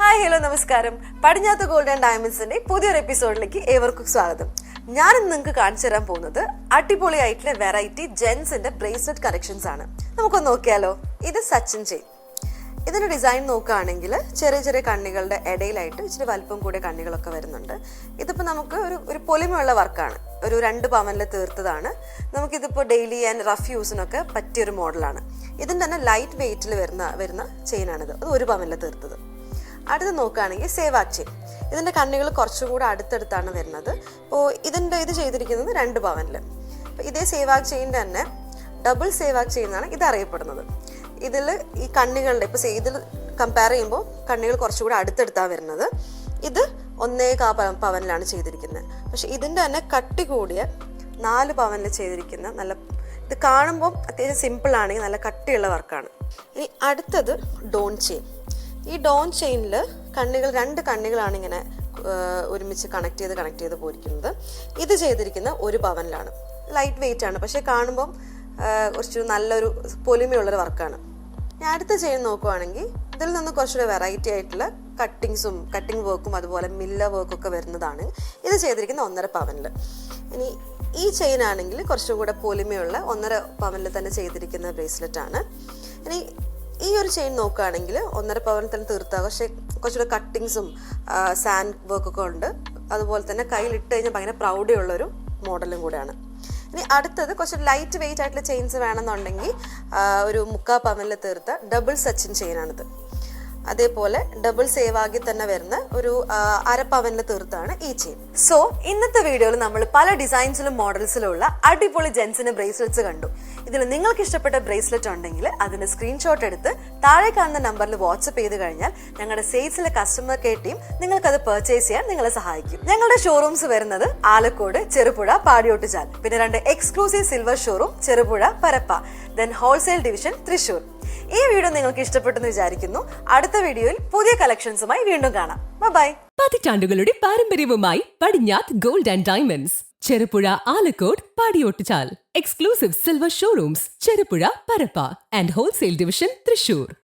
Hi hello നമസ്കാരം. Padinjath golden ഡയമണ്ട്സിന്റെ പുതിയൊരു എപ്പിസോഡിലേക്ക് ഏവർക്കും സ്വാഗതം. ഞാൻ ഇന്ന് നിങ്ങൾക്ക് കാണിച്ചു തരാൻ പോകുന്നത് അടിപൊളിയായിട്ടുള്ള വെറൈറ്റി ജെൻസിന്റെ ബ്രേസ്ലെറ്റ് കളക്ഷൻസ് ആണ്. നമുക്കൊന്ന് നോക്കിയാലോ? ഇത് സച്ചിൻ ചെയിൻ ഇതിന്റെ ഡിസൈൻ നോക്കുകയാണെങ്കിൽ ചെറിയ ചെറിയ കണ്ണികളുടെ ഇടയിലായിട്ട് ഇച്ചിരി വലിപ്പം കൂടിയ കണ്ണികളൊക്കെ വരുന്നുണ്ട്. ഇതിപ്പോൾ നമുക്ക് ഒരു ഒരു പൊലിമയുള്ള വർക്കാണ് ഒരു രണ്ട് പവനിൽ തീർത്തതാണ്. നമുക്കിതിപ്പോൾ ഡെയിലി ആൻഡ് റഫ് യൂസിനൊക്കെ പറ്റിയൊരു മോഡലാണ് ഇതിന്റെ തന്നെ ലൈറ്റ് വെയിറ്റിൽ വരുന്ന വരുന്ന ചെയിനാണിത് അത് ഒരു പവനിൽ തീർത്തത്. അടുത്ത് നോക്കുകയാണെങ്കിൽ സേവാച്ചി ഇതിന്റെ കണ്ണികൾ കുറച്ചുകൂടെ അടുത്തടുത്താണ് വരുന്നത്. അപ്പോൾ ഇതിന്റെ ഇത് ചെയ്തിരിക്കുന്നത് രണ്ട് പവനിൽ. അപ്പോൾ ഇതേ സേവാക് ചെയിന്റെ തന്നെ ഡബിൾ സേവാക് ചെയ്യുന്നതാണ് ഇത് അറിയപ്പെടുന്നത്. ഇതിൽ ഈ കണ്ണികളുടെ ഇപ്പോൾ ഇതിൽ കമ്പയർ ചെയ്യുമ്പോൾ കണ്ണികൾ കുറച്ചുകൂടെ അടുത്തടുത്താണ് വരുന്നത്. ഇത് ഒന്നേ കാ പവനിലാണ് ചെയ്തിരിക്കുന്നത്. പക്ഷേ ഇതിന്റെ തന്നെ കട്ടി കൂടിയ നാല് പവനിൽ ചെയ്തിരിക്കുന്ന നല്ല ഇത് കാണുമ്പോൾ അത്യാവശ്യം സിമ്പിളാണെങ്കിൽ നല്ല കട്ടിയുള്ള വർക്കാണ് ഇനി അടുത്തത് ഡോൺ ചെയിൻ. ഈ ഡോൺ ചെയിനിൽ കണ്ണുകൾ രണ്ട് കണ്ണികളാണ് ഇങ്ങനെ ഒരുമിച്ച് കണക്ട് ചെയ്ത് കണക്ട് ചെയ്ത് പോയിരിക്കുന്നത്. ഇത് ചെയ്തിരിക്കുന്ന ഒരു പവനിലാണ്. ലൈറ്റ് വെയിറ്റ് ആണ്. പക്ഷേ കാണുമ്പം കുറച്ച് നല്ലൊരു പൊലിമയുള്ളൊരു വർക്കാണ്. ഞാൻ അടുത്ത ചെയിൻ നോക്കുവാണെങ്കിൽ ഇതിൽ നിന്ന് കുറച്ചുകൂടെ വെറൈറ്റി ആയിട്ടുള്ള കട്ടിങ്സും കട്ടിങ് വർക്കും അതുപോലെ മില്ല വർക്കൊക്കെ വരുന്നതാണ് ഇത് ചെയ്തിരിക്കുന്ന ഒന്നര പവനിൽ ഇനി ഈ ചെയിൻ ആണെങ്കിൽ കുറച്ചും കൂടെ പൊലിമയുള്ള ഒന്നര പവനിൽ തന്നെ ചെയ്തിരിക്കുന്ന ബ്രേസ്ലെറ്റ് ആണ്. ഇനി ഈ ഒരു ചെയിൻ നോക്കുകയാണെങ്കിൽ ഒന്നര പവനിൽ തന്നെ തീർത്താൽ പക്ഷേ കുറച്ചുകൂടെ കട്ടിങ്സും സാൻഡ് വർക്കൊക്കെ ഉണ്ട്. അതുപോലെ തന്നെ കയ്യിലിട്ട് കഴിഞ്ഞാൽ ഭയങ്കര പ്രൗഢിയുള്ളൊരു മോഡലും കൂടെയാണ്. ഇനി അടുത്തത് കുറച്ച് ലൈറ്റ് വെയിറ്റ് ആയിട്ടുള്ള ചെയിൻസ് വേണമെന്നുണ്ടെങ്കിൽ ഒരു മുക്കാ പവനിൽ തീർത്ത ഡബിൾ സച്ചിൻ ചെയിനാണിത് അതേപോലെ ഡബിൾ സേവ് ആക്കി തന്നെ വരുന്ന ഒരു അരപ്പവനിൽ തീർത്താണ് ഈ ചെയിൻ സോ ഇന്നത്തെ വീഡിയോയിൽ നമ്മൾ പല ഡിസൈൻസിലും മോഡൽസിലും ഉള്ള അടിപൊളി ജെൻസിന്റെ ബ്രേസ്ലെറ്റ്സ് കണ്ടു. ഇതിൽ നിങ്ങൾക്ക് ഇഷ്ടപ്പെട്ട ബ്രേസ്ലെറ്റ് ഉണ്ടെങ്കിൽ അതിന് സ്ക്രീൻഷോട്ട് എടുത്ത് താഴെ കാണുന്ന നമ്പറിൽ വാട്സപ്പ് ചെയ്ത് കഴിഞ്ഞാൽ ഞങ്ങളുടെ സെയിൽസിലെ കസ്റ്റമർ കെയർ ടീം നിങ്ങൾക്ക് അത് പർച്ചേസ് ചെയ്യാൻ നിങ്ങളെ സഹായിക്കും. ഞങ്ങളുടെ ഷോറൂംസ് വരുന്നത് ആലക്കോട് ചെറുപുഴ പാടിയോട്ടുചാൽ പിന്നെ രണ്ട് exclusive silver showroom Cherupuzha Parappa. Then wholesale division Thrissur ഈ വീഡിയോ നിങ്ങൾക്ക് ഇഷ്ടപ്പെട്ടെന്ന് വിചാരിക്കുന്നു. അടുത്ത വീഡിയോയിൽ പുതിയ കളക്ഷൻസുമായി വീണ്ടും കാണാം. ബൈ പതിറ്റാണ്ടുകളുടെ പാരമ്പര്യവുമായി Padinjath gold and diamonds Cherupuzha Alakode Padiyottuchal. Exclusive silver showrooms Cherupuzha Parappa and wholesale division Thrissur.